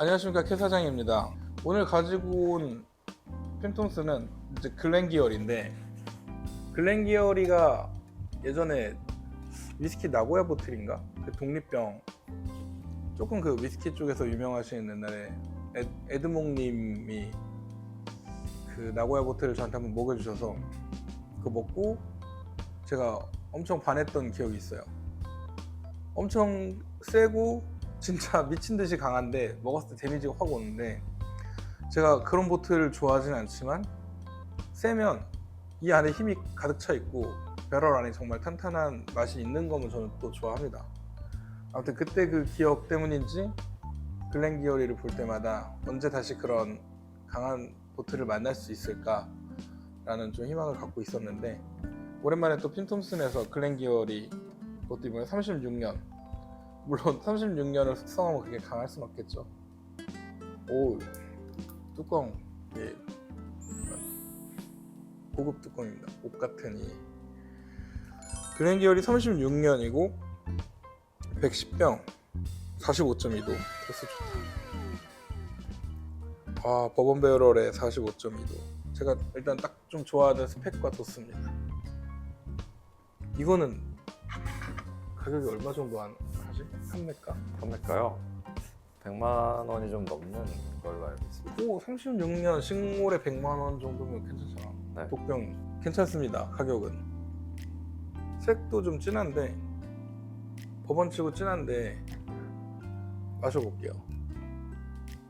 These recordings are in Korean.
안녕하십니까 캐 사장입니다. 오늘 가지고 온 펜톤스는 이제 글렌기어리인데 글렌기어리가 예전에 위스키 나고야 보틀인가 그 독립병 조금 그 위스키 쪽에서 유명하신 옛날에 에, 에드몽님이 그 나고야 보틀을 저한테 한번 먹여주셔서 그거 먹고 제가 엄청 반했던 기억이 있어요. 엄청 세고 진짜 미친 듯이 강한데 먹었을 때 데미지가 확 오는데 제가 그런 보트를 좋아하진 않지만 세면 이 안에 힘이 가득 차 있고 배럴 안에 정말 탄탄한 맛이 있는 거면 저는 또 좋아합니다. 아무튼 그때 그 기억 때문인지 글렌기어리를 볼 때마다 언제 다시 그런 강한 보트를 만날 수 있을까라는 좀 희망을 갖고 있었는데 오랜만에 또 핀톰슨에서 글렌기어리 그것도 이번에 36년 물론 36년을 숙성하면 그게 강할 순 없겠죠. 오 뚜껑 예 고급 뚜껑입니다. 옷 같은 이 글렌기어리 36년이고 110병 45.2도 도수 좋다. 아 버번 베럴의 45.2도 제가 일단 딱 좀 좋아하는 스펙과 도수입니다. 이거는 가격이 얼마 정도 한 하지? 판매가? 판매가요? 100만 원이 좀 넘는 걸로 알고 있습니다. 오 36년 식물에 100만 원 정도면 괜찮잖아. 네. 독병 괜찮습니다. 가격은 색도 좀 진한데 법원치고 진한데 마셔볼게요.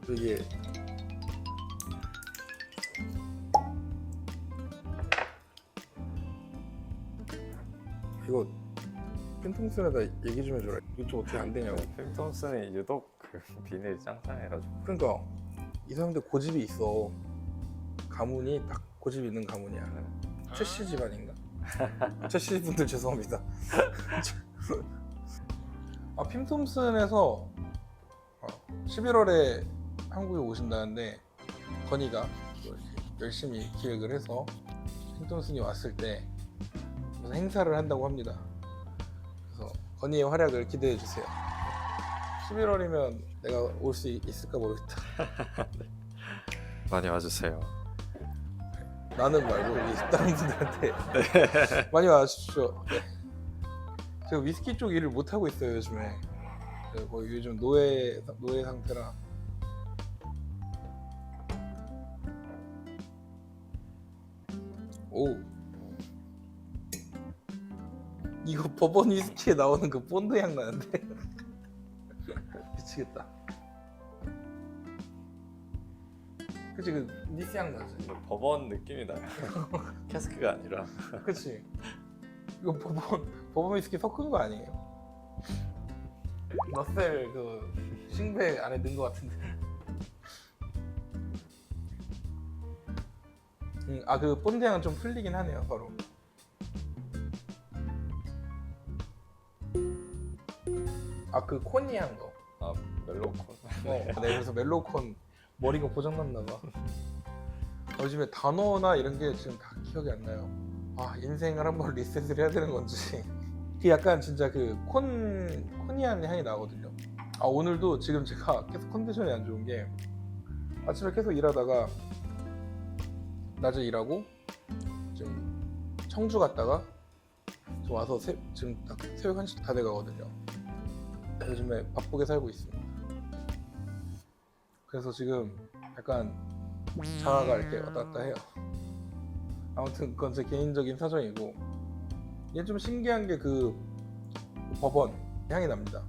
이게 이거 핀통슨에다 얘기 좀 해줘라. 이거 좀 어떻게 안 되냐고. 필톤슨이 유독 그 비닐이 짱짱해가지고 그러니까 이 사람들 고집이 있어. 가문이 딱 고집 있는 가문이야. 네. 최씨 집안인가? 최씨 분들 죄송합니다. 아 핌톰슨에서 11월에 한국에 오신다는데 건이가 열심히 기획을 해서 핌톰슨이 왔을 때 무슨 행사를 한다고 합니다. 건이의 활약을 기대해 주세요. 11월이면 내가 올 수 있을까 모르겠다. 많이 와주세요. 나는 말고 우리 다른 분들한테 많이 와주십시오. 네. 제가 위스키 쪽 일을 못 하고 있어요 요즘에. 거의 요즘 노예 노예 상태라. 오. 이거 버번 위스키에 나오는 그 본드 향 나는데 미치겠다. 그치 그 니스 향 나지. 근데 법원 느낌이 나요. 캐스크가 아니라 그치 이거 버번 버번 위스키 섞은 거 아니에요? 너셀 그 싱백 안에 넣은 거 같은데 음, 아그 본드 향은 좀 풀리긴 하네요 바로 아 그 콘이 향거 아 멜로콘. 네. 그래서 멜로콘 머리가 고장났나 봐. 요즘에 단어나 이런 게 지금 다 기억이 안 나요. 아 인생을 한번 리셋을 해야 되는 건지. 그 약간 진짜 그콘 콘이한 향이 나거든요. 아 오늘도 지금 제가 계속 컨디션이 안 좋은 게 아침에 계속 일하다가 낮에 일하고 지금 청주 갔다가 저 와서 새, 지금 딱 새벽 1시 다 돼가거든요. 요즘에 바쁘게 살고 있습니다. 그래서 지금 약간 자아가 이렇게 왔다 갔다 해요. 아무튼 그건 제 개인적인 사정이고 이게 좀 신기한 게 그 버번 향이 납니다.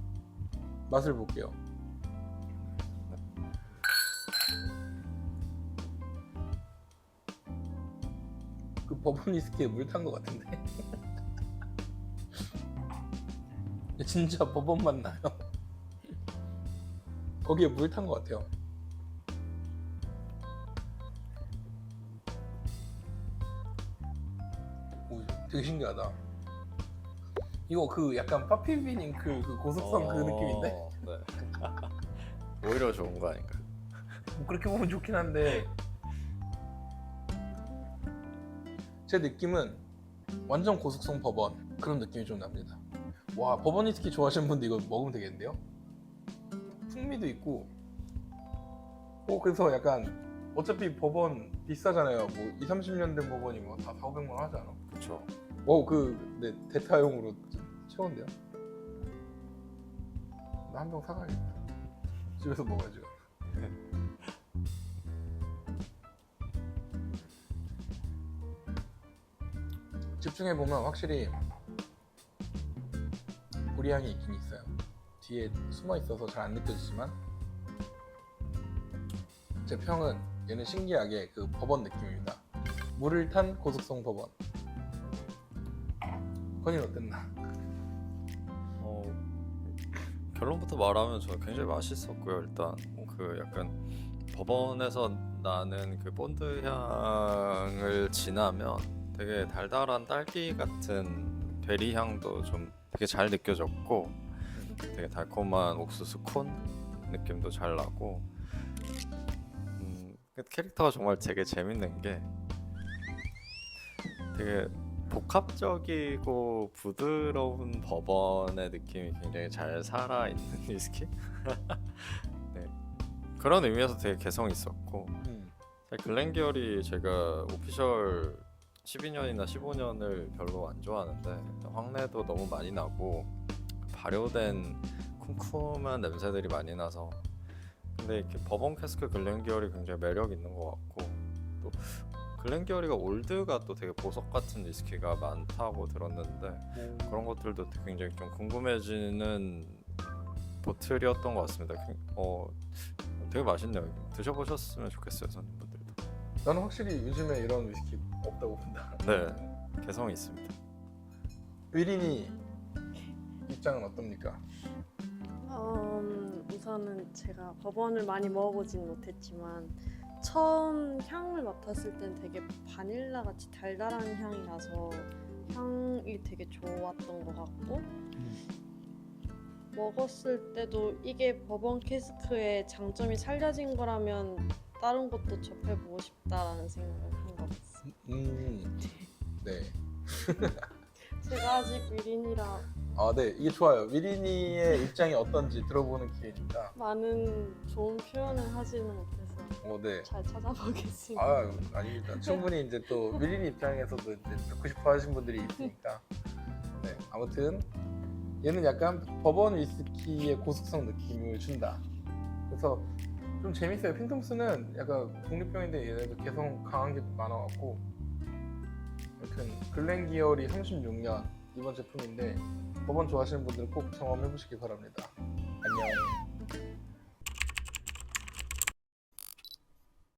맛을 볼게요. 그 버번 위스키에 물 탄 것 같은데. 진짜 버번 맛 나요. 거기에 물 탄 것 같아요. 오, 되게 신기하다. 이거 그 약간 파피비닝크 그 고속성 그 느낌인데 어, 네. 오히려 좋은 거 아닌가? 뭐 그렇게 보면 좋긴 한데 제 느낌은 완전 고속성 버번 그런 느낌이 좀 납니다. 와 버번 위스키 좋아하시는 분들 이거 먹으면 되겠는데요? 풍미도 있고 어 그래서 약간 어차피 법원 비싸잖아요. 뭐 2, 30년 된 법원이 뭐 다 4, 500만 원 하지 않아? 그렇죠. 어그 네, 대타용으로 좀 채웠네요. 나 한 병 사가야겠다. 집에서 먹어야죠. 집중해 보면 확실히 보리향이 있긴 있어요. 뒤에 숨어 있어서 잘 안 느껴지지만 제 평은 얘는 신기하게 그 법원 느낌입니다. 물을 탄 고속성 법원. 건이는 어땠나? 어, 결론부터 말하면 저는 굉장히 맛있었고요. 일단 그 약간 법원에서 나는 그 본드 향을 지나면 되게 달달한 딸기 같은 베리 향도 좀 되게 잘 느껴졌고 되게 달콤한 옥수수 콘 느낌도 잘 나고 음, 그 캐릭터가 정말 되게 재밌는 게 되게 복합적이고 부드러운 법원의 느낌이 굉장히 잘 살아 있는 위스키? 네. 그런 의미에서 되게 개성 있었고 음. 글렌기얼이 제가 오피셜 12년이나 15년을 별로 안 좋아하는데 황내도 너무 많이 나고 발효된 쿰쿰한 냄새들이 많이 나서 근데 이렇게 버번 캐스크 글렌기얼이 굉장히 매력 있는 것 같고 또 글렌기얼이가 올드가 또 되게 보석 같은 위스키가 많다고 들었는데 그런 것들도 굉장히 좀 궁금해지는 보틀이었던 것 같습니다. 굉- 어, 되게 맛있네요. 드셔보셨으면 좋겠어요, 손님분들도. 나는 확실히 요즘에 이런 위스키 없다고 본다. 네, 개성이 있습니다. 위린이 입장은 어떻습니까? 음, 우선은 제가 버번을 많이 먹어보진 못했지만 처음 향을 맡았을 땐 되게 바닐라 같이 달달한 향이 나서 향이 되게 좋았던 것 같고 먹었을 때도 이게 버번 캐스크의 장점이 살려진 거라면 다른 것도 접해보고 싶다라는 생각을 한 것 같습니다. 음, 네. 제가 아직 위린이라 아, 네. 이게 좋아요. 위린이의 입장이 어떤지 들어보는 기회니까. 많은 좋은 표현을 하지는 못해서 어, 네. 잘 찾아보겠습니다. 아, 아닙니다. 충분히 이제 또 위린 입장에서도 이제 듣고 싶어 하신 분들이 있으니까. 네. 아무튼 얘는 약간 버번 위스키의 고숙성 느낌을 준다. 그래서 좀 재밌어요. 핑tom스는 약간 독립병인데 얘네도 개성 강한 게 많아갖고. 아무튼 글렌기얼이 36년 이번 제품인데 버번 좋아하시는 분들은 꼭 경험해 보시기 바랍니다. 안녕.